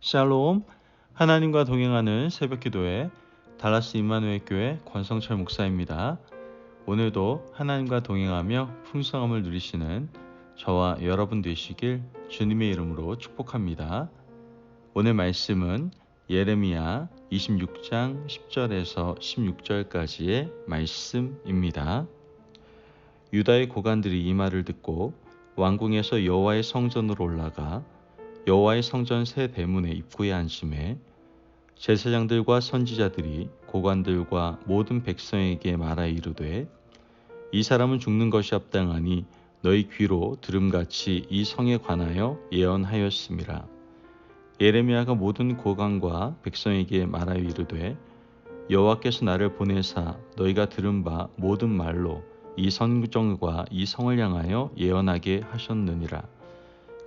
샬롬 하나님과 동행하는 새벽 기도회 달라스 임마누엘 교회 권성철 목사입니다. 오늘도 하나님과 동행하며 풍성함을 누리시는 저와 여러분 되시길 주님의 이름으로 축복합니다. 오늘 말씀은 예레미야 26장 10절에서 16절까지의 말씀입니다. 유다의 고관들이 이 말을 듣고 왕궁에서 여호와의 성전으로 올라가 여호와의 성전 새 대문의 입구에 앉음에 제사장들과 선지자들이 고관들과 모든 백성에게 말하 이르되 이 사람은 죽는 것이 합당하니 너희 귀로 들음같이 이 성에 관하여 예언하였음이라 예레미야가 모든 고관과 백성에게 말하여 이르되 여호와께서 나를 보내사 너희가 들은 바 모든 말로 이 성정과 이 성을 향하여 예언하게 하셨느니라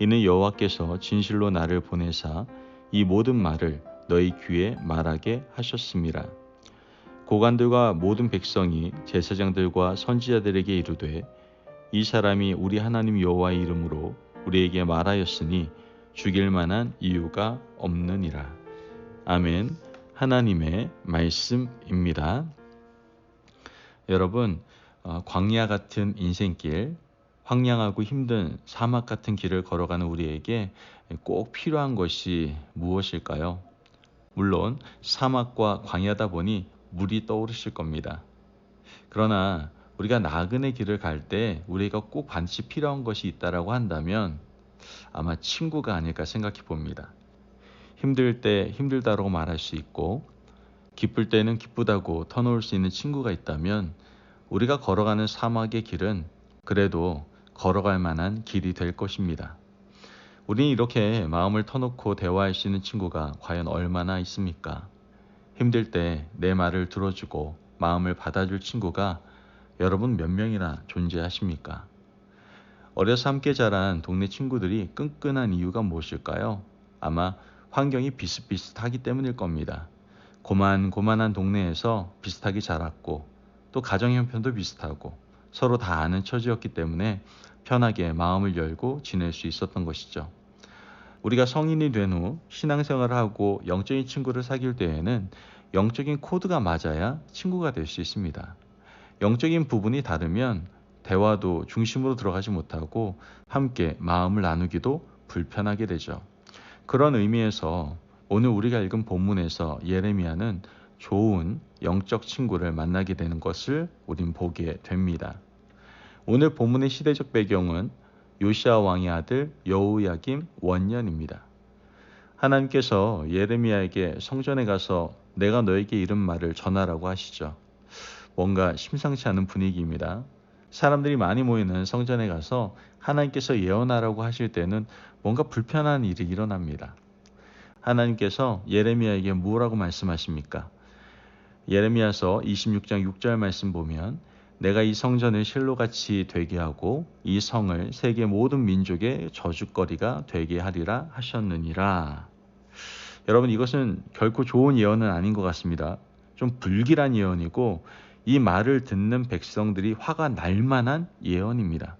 이는 여호와께서 진실로 나를 보내사 이 모든 말을 너희 귀에 말하게 하셨습니다. 고관들과 모든 백성이 제사장들과 선지자들에게 이르되 이 사람이 우리 하나님 여호와의 이름으로 우리에게 말하였으니 죽일 만한 이유가 없느니라. 아멘. 하나님의 말씀입니다. 여러분, 어, 광야 같은 인생길, 황량하고 힘든 사막 같은 길을 걸어가는 우리에게 꼭 필요한 것이 무엇일까요? 물론 사막과 광야다 보니 물이 떠오르실 겁니다. 그러나 우리가 나그네 길을 갈 때 우리가 꼭 반드시 필요한 것이 있다라고 한다면 아마 친구가 아닐까 생각해 봅니다. 힘들 때 힘들다라고 말할 수 있고 기쁠 때는 기쁘다고 터놓을 수 있는 친구가 있다면 우리가 걸어가는 사막의 길은 그래도 걸어갈 만한 길이 될 것입니다. 우리는 이렇게 마음을 터놓고 대화할 수 있는 친구가 과연 얼마나 있습니까? 힘들 때 내 말을 들어주고 마음을 받아줄 친구가 여러분 몇 명이나 존재하십니까? 어려서 함께 자란 동네 친구들이 끈끈한 이유가 무엇일까요? 아마 환경이 비슷비슷하기 때문일 겁니다. 고만고만한 동네에서 비슷하게 자랐고 또 가정 형편도 비슷하고 서로 다 아는 처지였기 때문에 편하게 마음을 열고 지낼 수 있었던 것이죠. 우리가 성인이 된 후 신앙생활을 하고 영적인 친구를 사귈 때에는 영적인 코드가 맞아야 친구가 될 수 있습니다. 영적인 부분이 다르면 대화도 중심으로 들어가지 못하고 함께 마음을 나누기도 불편하게 되죠. 그런 의미에서 오늘 우리가 읽은 본문에서 예레미야는 좋은 영적 친구를 만나게 되는 것을 우린 보게 됩니다. 오늘 본문의 시대적 배경은 요시아 왕의 아들 여우야김 원년입니다. 하나님께서 예레미야에게 성전에 가서 내가 너에게 이런 말을 전하라고 하시죠. 뭔가 심상치 않은 분위기입니다. 사람들이 많이 모이는 성전에 가서 하나님께서 예언하라고 하실 때는 뭔가 불편한 일이 일어납니다. 하나님께서 예레미야에게 뭐라고 말씀하십니까? 예레미야서 26장 6절 말씀 보면 내가 이 성전을 실로같이 되게 하고 이 성을 세계 모든 민족의 저주거리가 되게 하리라 하셨느니라. 여러분 이것은 결코 좋은 예언은 아닌 것 같습니다. 좀 불길한 예언이고 이 말을 듣는 백성들이 화가 날 만한 예언입니다.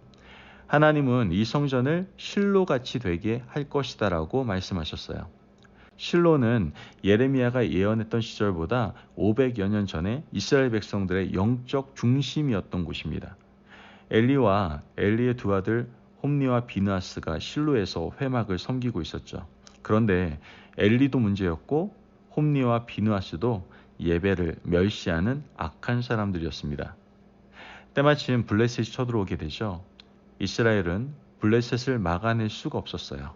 하나님은 이 성전을 실로같이 되게 할 것이다라고 말씀하셨어요. 실로는 예레미야가 예언했던 시절보다 500여 년 전에 이스라엘 백성들의 영적 중심이었던 곳입니다. 엘리와 엘리의 두 아들 홈니와 비누아스가 실로에서 회막을 섬기고 있었죠. 그런데 엘리도 문제였고 홈니와 비누아스도 예배를 멸시하는 악한 사람들이었습니다. 때마침 블레셋이 쳐들어오게 되죠. 이스라엘은 블레셋을 막아낼 수가 없었어요.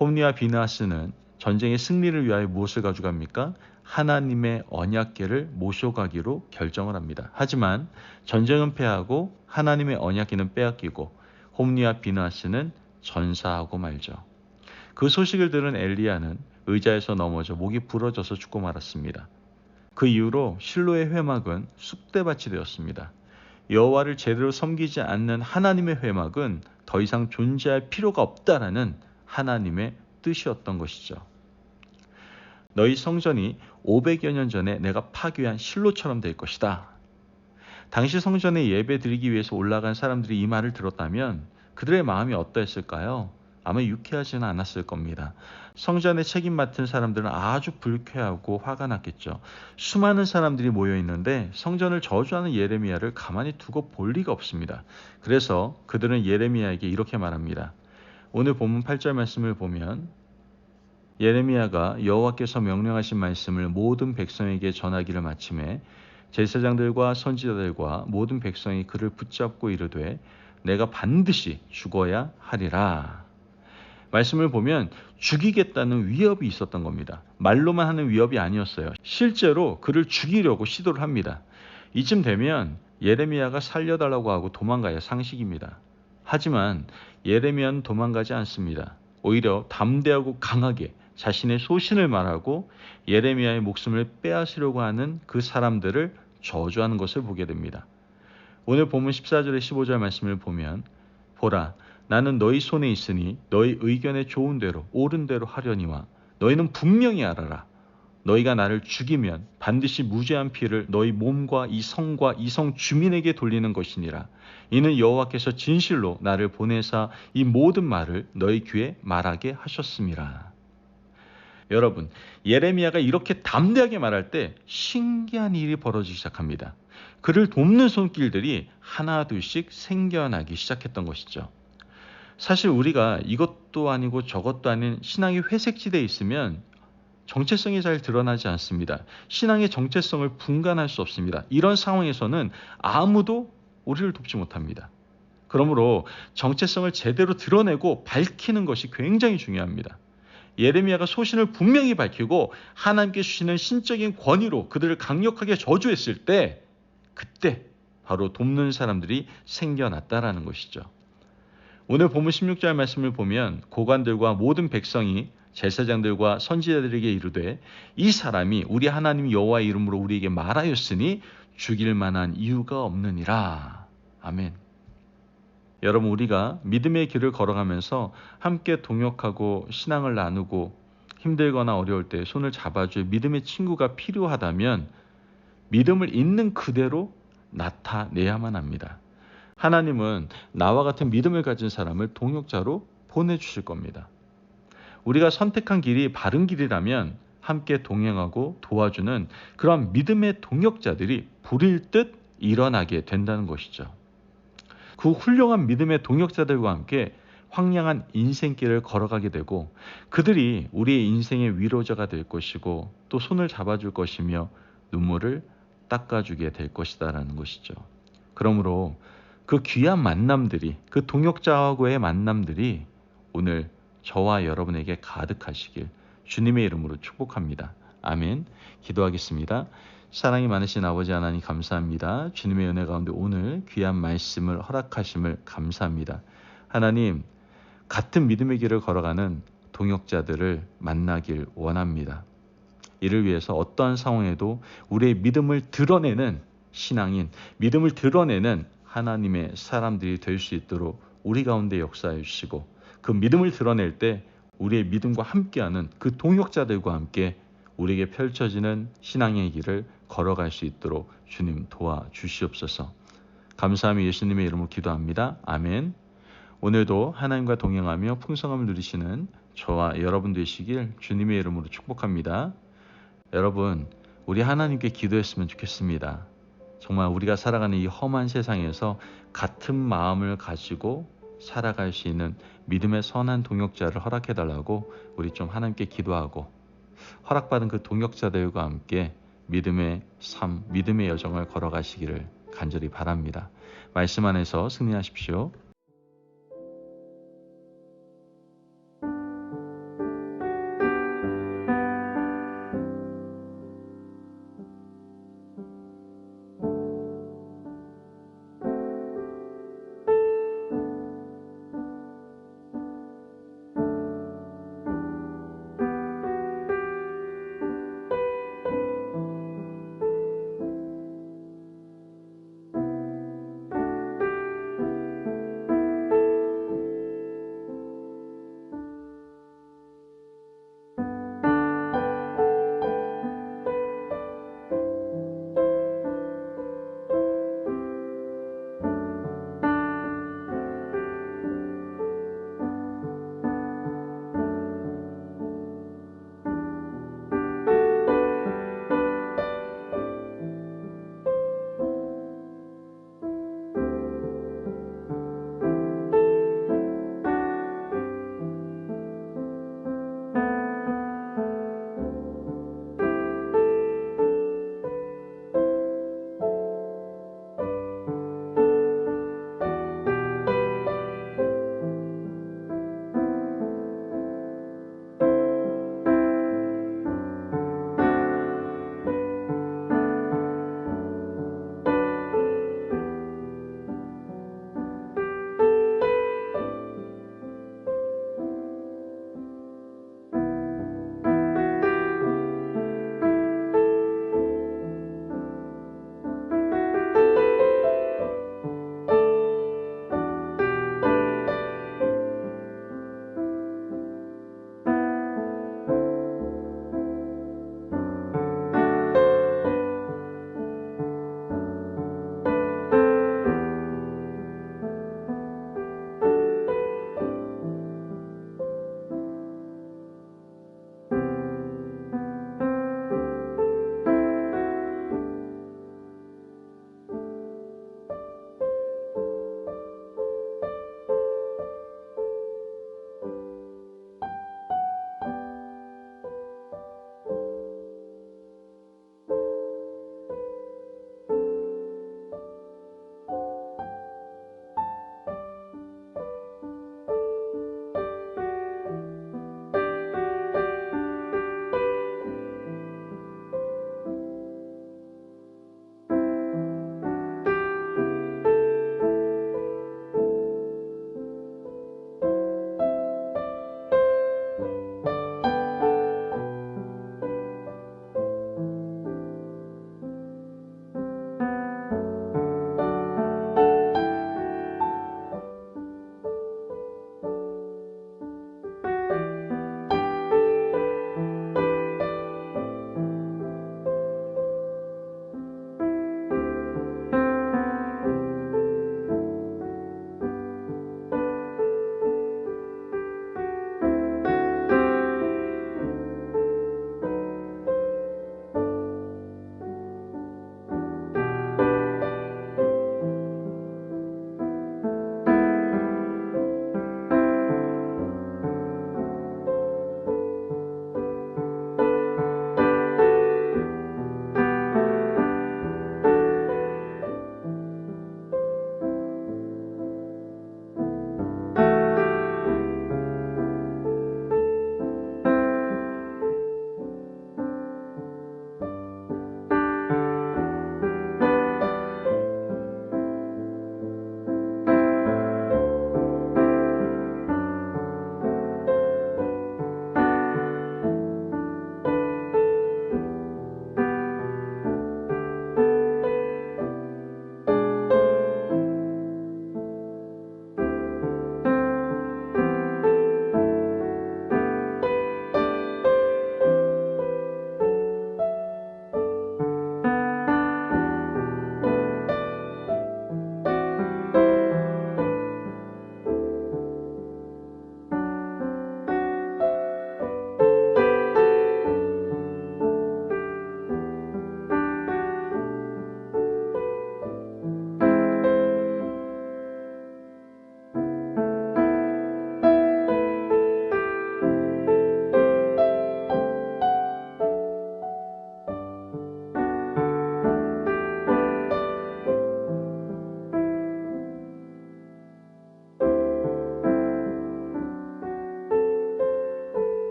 홈니와 비누아스는 전쟁의 승리를 위하여 무엇을 가져갑니까? 하나님의 언약계를 모셔가기로 결정을 합니다. 하지만 전쟁은 패하고 하나님의 언약계는 빼앗기고 홈리와 비나스는 전사하고 말죠. 그 소식을 들은 엘리야는 의자에서 넘어져 목이 부러져서 죽고 말았습니다. 그 이후로 실로의 회막은 쑥대밭이 되었습니다. 여호와를 제대로 섬기지 않는 하나님의 회막은 더 이상 존재할 필요가 없다라는 하나님의 뜻이었던 것이죠. 너희 성전이 500여 년 전에 내가 파괴한 실로처럼 될 것이다. 당시 성전에 예배 드리기 위해서 올라간 사람들이 이 말을 들었다면 그들의 마음이 어떠했을까요? 아마 유쾌하지는 않았을 겁니다. 성전에 책임 맡은 사람들은 아주 불쾌하고 화가 났겠죠. 수많은 사람들이 모여 있는데 성전을 저주하는 예레미야를 가만히 두고 볼 리가 없습니다. 그래서 그들은 예레미야에게 이렇게 말합니다. 오늘 본문 8절 말씀을 보면 예레미야가 여호와께서 명령하신 말씀을 모든 백성에게 전하기를 마침에 제사장들과 선지자들과 모든 백성이 그를 붙잡고 이르되 내가 반드시 죽어야 하리라. 말씀을 보면 죽이겠다는 위협이 있었던 겁니다. 말로만 하는 위협이 아니었어요. 실제로 그를 죽이려고 시도를 합니다. 이쯤 되면 예레미야가 살려달라고 하고 도망가야 상식입니다. 하지만 예레미야는 도망가지 않습니다. 오히려 담대하고 강하게 자신의 소신을 말하고 예레미야의 목숨을 빼앗으려고 하는 그 사람들을 저주하는 것을 보게 됩니다. 오늘 본문 14절의 15절 말씀을 보면 보라 나는 너희 손에 있으니 너희 의견에 좋은 대로 옳은 대로 하려니와 너희는 분명히 알아라. 너희가 나를 죽이면 반드시 무죄한 피를 너희 몸과 이 성과 이 성 주민에게 돌리는 것이니라. 이는 여호와께서 진실로 나를 보내사 이 모든 말을 너희 귀에 말하게 하셨음이라. 여러분, 예레미야가 이렇게 담대하게 말할 때 신기한 일이 벌어지기 시작합니다. 그를 돕는 손길들이 하나둘씩 생겨나기 시작했던 것이죠. 사실 우리가 이것도 아니고 저것도 아닌 신앙이 회색지대에 있으면 정체성이 잘 드러나지 않습니다. 신앙의 정체성을 분간할 수 없습니다. 이런 상황에서는 아무도 우리를 돕지 못합니다. 그러므로 정체성을 제대로 드러내고 밝히는 것이 굉장히 중요합니다. 예레미야가 소신을 분명히 밝히고 하나님께 주시는 신적인 권위로 그들을 강력하게 저주했을 때 그때 바로 돕는 사람들이 생겨났다라는 것이죠. 오늘 본문 16절 말씀을 보면 고관들과 모든 백성이 제사장들과 선지자들에게 이르되 이 사람이 우리 하나님 여호와의 이름으로 우리에게 말하였으니 죽일 만한 이유가 없느니라. 아멘. 여러분 우리가 믿음의 길을 걸어가면서 함께 동역하고 신앙을 나누고 힘들거나 어려울 때 손을 잡아줄 믿음의 친구가 필요하다면 믿음을 있는 그대로 나타내야만 합니다. 하나님은 나와 같은 믿음을 가진 사람을 동역자로 보내주실 겁니다. 우리가 선택한 길이 바른 길이라면 함께 동행하고 도와주는 그런 믿음의 동역자들이 불일 듯 일어나게 된다는 것이죠. 그 훌륭한 믿음의 동역자들과 함께 황량한 인생길을 걸어가게 되고 그들이 우리의 인생의 위로자가 될 것이고 또 손을 잡아줄 것이며 눈물을 닦아주게 될 것이다라는 것이죠. 그러므로 그 귀한 만남들이 그 동역자하고의 만남들이 오늘 저와 여러분에게 가득하시길 주님의 이름으로 축복합니다. 아멘. 기도하겠습니다. 사랑이 많으신 아버지 하나님 감사합니다. 주님의 은혜 가운데 오늘 귀한 말씀을 허락하심을 감사합니다. 하나님, 같은 믿음의 길을 걸어가는 동역자들을 만나길 원합니다. 이를 위해서 어떠한 상황에도 우리의 믿음을 드러내는 신앙인, 믿음을 드러내는 하나님의 사람들이 될 수 있도록 우리 가운데 역사해 주시고 그 믿음을 드러낼 때 우리의 믿음과 함께하는 그 동역자들과 함께 우리에게 펼쳐지는 신앙의 길을 걸어갈 수 있도록 주님 도와 주시옵소서. 감사함이 예수님의 이름으로 기도합니다. 아멘. 오늘도 하나님과 동행하며 풍성함을 누리시는 저와 여러분 되시길 주님의 이름으로 축복합니다. 여러분, 우리 하나님께 기도했으면 좋겠습니다. 정말 우리가 살아가는 이 험한 세상에서 같은 마음을 가지고 살아갈 수 있는 믿음의 선한 동역자를 허락해 달라고 우리 좀 하나님께 기도하고 허락받은 그 동역자들과 함께 믿음의 삶, 믿음의 여정을 걸어가시기를 간절히 바랍니다. 말씀 안에서 승리하십시오.